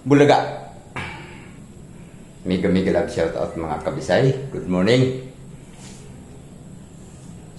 Bulaga. Mega mega love shout out mga kabisay. Good morning.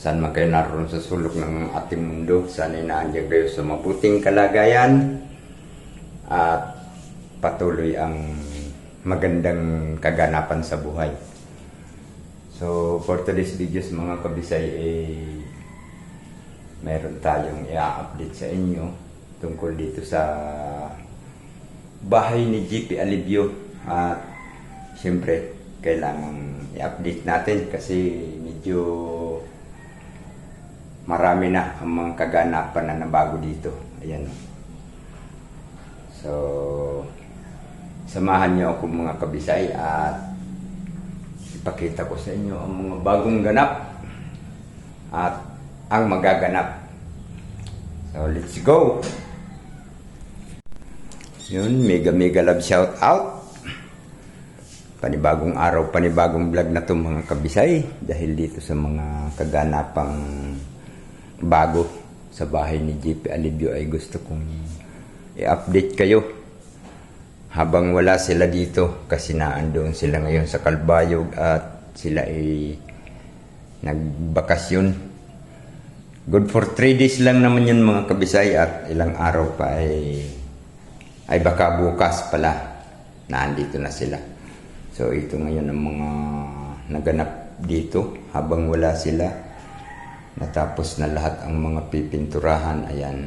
Saan man kayo naroon sa sulok ng ating mundo, sana'y naandiyan kayo sa mabuting kalagayan at patuloy ang magandang kaganapan sa buhay. So, for today's videos mga kabisay, eh, meron tayong i-update sa inyo tungkol dito sa bahay ni GP Alivio at siyempre kailangan i-update natin kasi medyo marami na ang mga kaganapan na nabago dito. Ayan. So, samahan niyo ako mga kabisay at ipakita ko sa inyo ang mga bagong ganap at ang magaganap. So, let's go! Yun, mega mega love shout out. Panibagong araw, panibagong vlog na to mga kabisay dahil dito sa mga kaganapang bago sa bahay ni JP Alivio ay gusto kong i-update kayo habang wala sila dito kasi naandoon sila ngayon sa Kalbayog at sila ay nagbakasyon. Good for 3 days lang naman yun mga kabisay at ilang araw pa ay ay baka bukas pala naandito na sila. So ito ngayon ang mga naganap dito habang wala sila. Natapos na lahat ang mga pipinturahan. Ayan.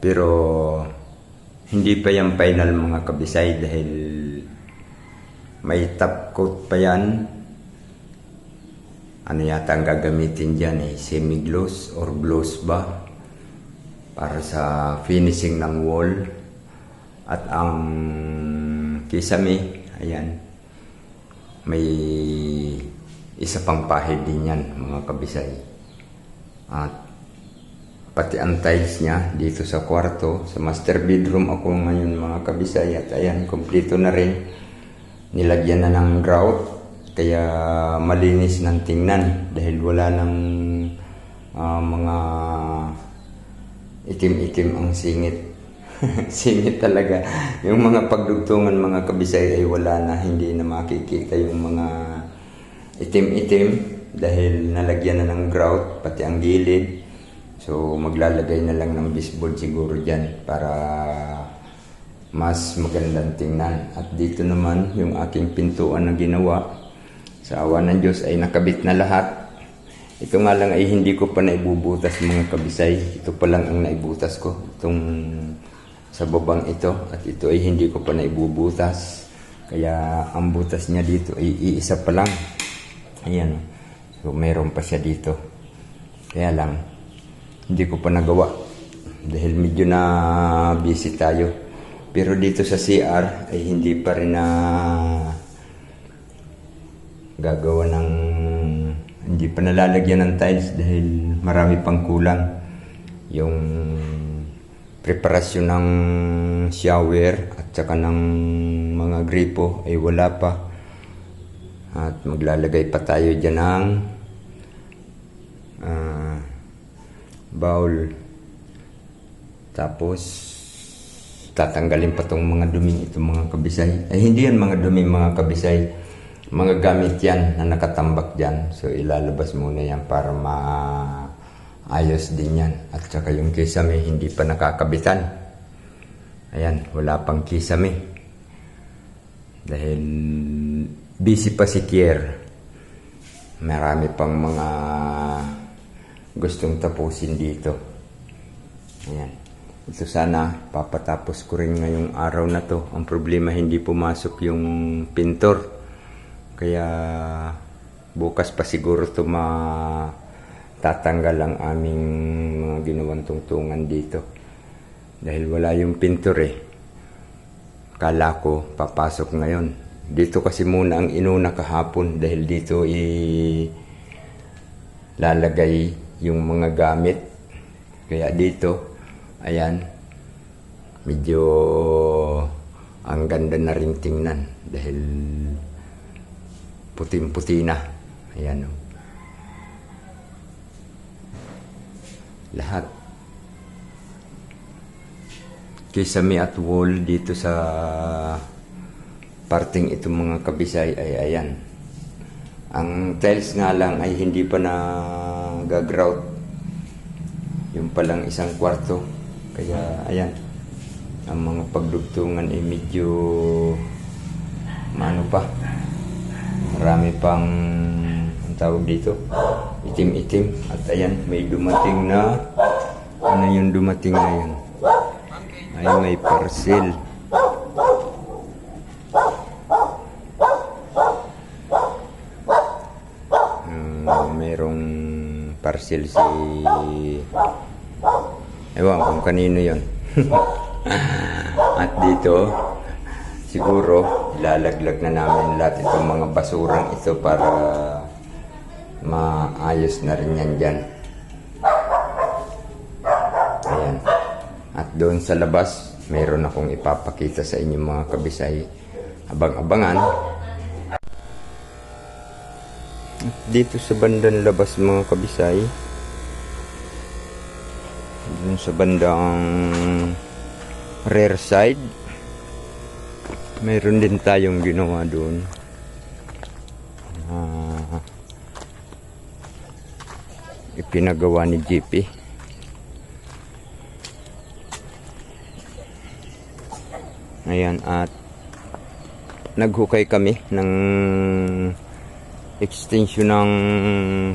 Pero hindi pa yan final mga kabisay dahil may top coat pa yan. Ano yata ang gagamitin dyan eh, semi-gloss or gloss ba? Para sa finishing ng wall. At ang kisame, ayan, may isa pang pahid din yan mga kabisay. At pati ang tiles niya dito sa kwarto, sa master bedroom ako ngayon mga kabisay at ayan, kompleto na rin. Nilagyan na ng grout, kaya malinis ng tingnan dahil wala ng ah, mga itim-itim ang singit. singit talaga. Yung mga pagdugtungan mga kabisay ay wala na, hindi na makikita yung mga itim-itim dahil nalagyan na ng grout, pati ang gilid. So maglalagay na lang ng baseboard siguro dyan para mas magandang tingnan. At dito naman yung aking pintuan na ginawa sa awa ng Diyos ay nakabit na lahat. Ito nga lang ay hindi ko pa naibubutas mga kabisay. Ito pa lang ang naibutas ko. Itong sa babang ito. At ito ay hindi ko pa naibubutas. Kaya ang butas niya dito ay iisa pa lang. Ayan. So meron pa siya dito. Kaya lang, hindi ko pa nagawa. Dahil medyo na busy tayo. Pero dito sa CR ay hindi pa rin na gagawa ng hindi pa nalalagyan ng tiles dahil marami pang kulang. Yung preparasyon ng shower at saka ng mga gripo ay wala pa. At maglalagay pa tayo dyan ng ah, bowl. Tapos tatanggalin pa tong mga duming ito mga kabisay. Ay hindi yan mga dumi mga kabisay mga gamit yan na nakatambak dyan. So ilalabas muna yan para maayos din yan. At saka yung kisame hindi pa nakakabitan. Ayan wala pang kisame. Dahil busy pa si Kier. Marami pang mga gustong tapusin dito. Ayan. Ito sana papatapos ko rin ngayong araw na to. Ang problema hindi pumasok yung pintor. Kaya bukas pa siguro to matatanggal ang aming mga ginawang tungtungan dito. Dahil wala yung pintor eh. Kala ko papasok ngayon. Dito kasi muna ang inuna kahapon dahil dito i lalagay yung mga gamit. Kaya dito Ayan. Medyo ang ganda na rin tingnan dahil puting-puti na. Ayan. oh. Lahat. kisame at wall dito sa parting itong mga kabisay ay ayan. Ang tiles nga lang ay hindi pa na gagrout. Yung palang isang kwarto. Kaya ayan. Ang mga pagdugtungan ay medyo maano pa. Marami pang ang tawag dito. Itim-itim. At ayan, may dumating na ano yung dumating ngayon? Ay may parcel. Ah, merong parcel si ewan kung kanino yon at dito siguro lalaglag na namin lahat itong mga basurang ito para maayos na rin yan dyan. Ayan. At doon sa labas meron akong ipapakita sa inyo mga kabisay. Abang-abangan. Dito sa bandang labas mga kabisay dun sa bandang rear side mayroon din tayong ginawa doon. Ah, ipinagawa ni GP ayan at naghukay kami ng extension ng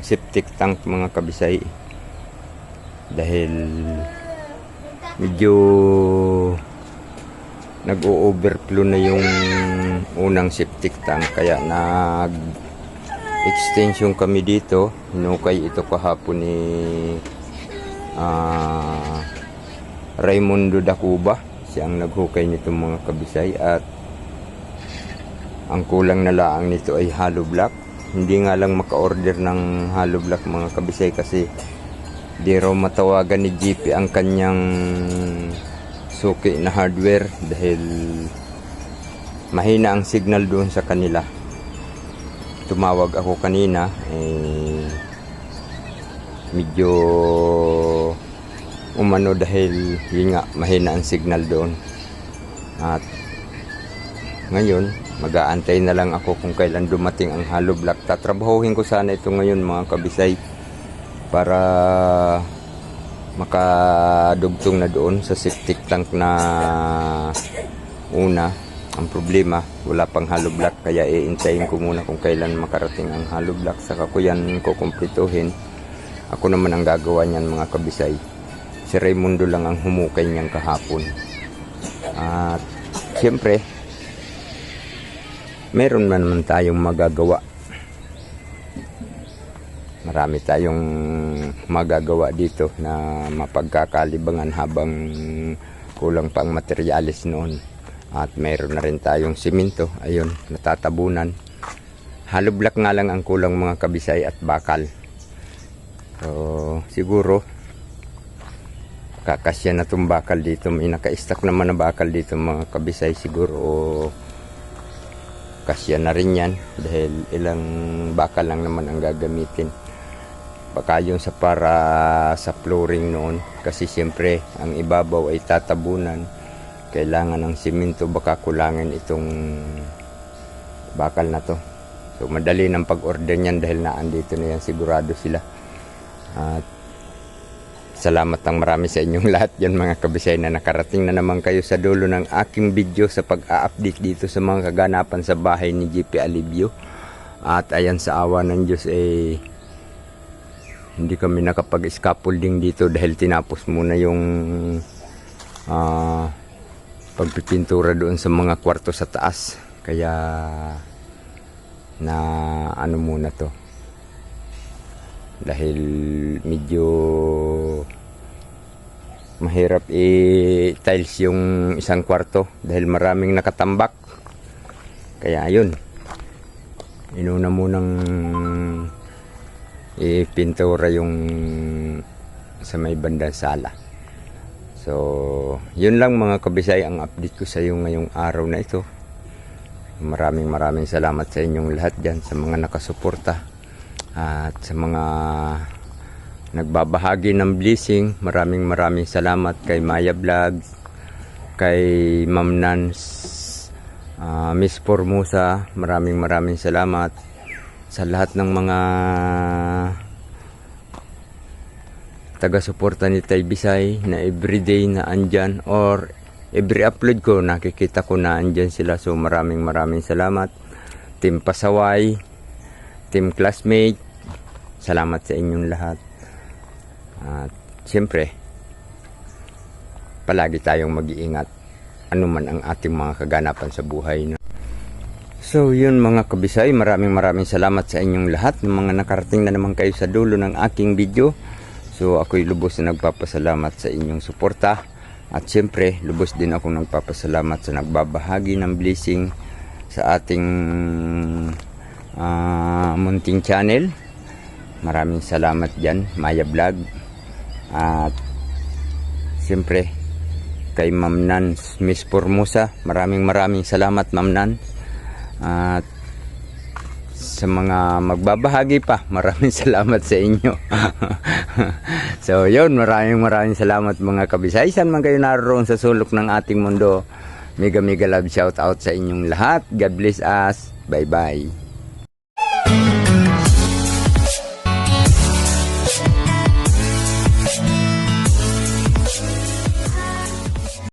septic tank mga kabisay. Dahil medyo nag-o-overflow na yung unang septic tank kaya nag extension kami dito. Hinukay ito kahapon ni ah, Raimundo Dacuba siyang naghukay nitong mga kabisay at ang kulang na laang nito ay hollow block. Hindi nga lang maka-order ng hollow block mga kabisay kasi di raw matawagan ni GP ang kanyang suki na hardware dahil mahina ang signal doon sa kanila. Tumawag ako kanina eh medyo umano dahil yun nga mahina ang signal doon. At ngayon mag-aantay na lang ako kung kailan dumating ang hollow block. Tatrabahuhin ko sana ito ngayon mga kabisay para makadugtong na doon sa septic tank na una. Ang problema wala pang hollow block kaya iintayin ko muna kung kailan makarating ang hollow block. Saka ko yan kukumplituhin ako naman ang gagawa niyan mga kabisay. Si Raimundo lang ang humukay niyan kahapon. At siyempre meron man naman tayong magagawa marami tayong magagawa dito na mapagkakalibangan habang kulang pang materialis noon. At meron na rin tayong simento. Ayun natatabunan. Hollow block nga lang ang kulang mga kabisay at bakal. So siguro kakasya na itong bakal dito. May naka-stack naman na bakal dito mga kabisay. Siguro kasya na rin yan. Dahil ilang bakal lang naman ang gagamitin baka sa para sa flooring noon. Kasi siyempre ang ibabaw ay tatabunan. Kailangan ng simento baka kulangan itong bakal na to. So madali ng pag-order niyan dahil naandito na yan sigurado sila. At salamat ng marami sa inyong lahat yan mga kabisay na nakarating na naman kayo sa dulo ng aking video sa pag-a-update dito sa mga kaganapan sa bahay ni GP Alivio. At ayan sa awa ng Diyos eh hindi kami nakapag-scaffolding dito dahil tinapos muna yung ah, pagpipintura doon sa mga kwarto sa taas. Kaya na ano muna to. Dahil medyo mahirap i-tiles yung isang kwarto dahil maraming nakatambak. Kaya ayun. Inuna munang ipintura yung sa may bandang sala. So, yun lang mga kabisay ang update ko sa iyo ngayong araw na ito. Maraming maraming salamat sa inyong lahat dyan sa mga nakasuporta at sa mga nagbabahagi ng blessing. Maraming maraming salamat kay Maya Vlog, kay Ma'am Nans, ah, Miss Formosa, maraming maraming salamat sa lahat ng mga taga-suporta ni Tay Bisay na everyday na andyan or every upload ko nakikita ko na andyan sila. So maraming maraming salamat. Team Pasaway Team Classmate salamat sa inyong lahat. At siyempre palagi tayong mag-iingat. Anuman ang ating mga kaganapan sa buhay no? So yun mga kabisay, maraming maraming salamat sa inyong lahat ng mga nakarating na naman kayo sa dulo ng aking video. So ako'y lubos na nagpapasalamat sa inyong suporta. At siyempre, lubos din ako nagpapasalamat sa nagbabahagi ng blessing sa ating ah, munting channel. Maraming salamat dyan, Maya Vlog. At siyempre, kay Ma'am Nans, Miss Formosa, maraming maraming salamat Ma'am Nans. At sa mga magbabahagi pa, maraming salamat sa inyo. so, yun, maraming maraming salamat mga kabisay. Saan man kayo naroon sa sulok ng ating mundo. Mega mega love shout out sa inyong lahat. God bless us. Bye bye.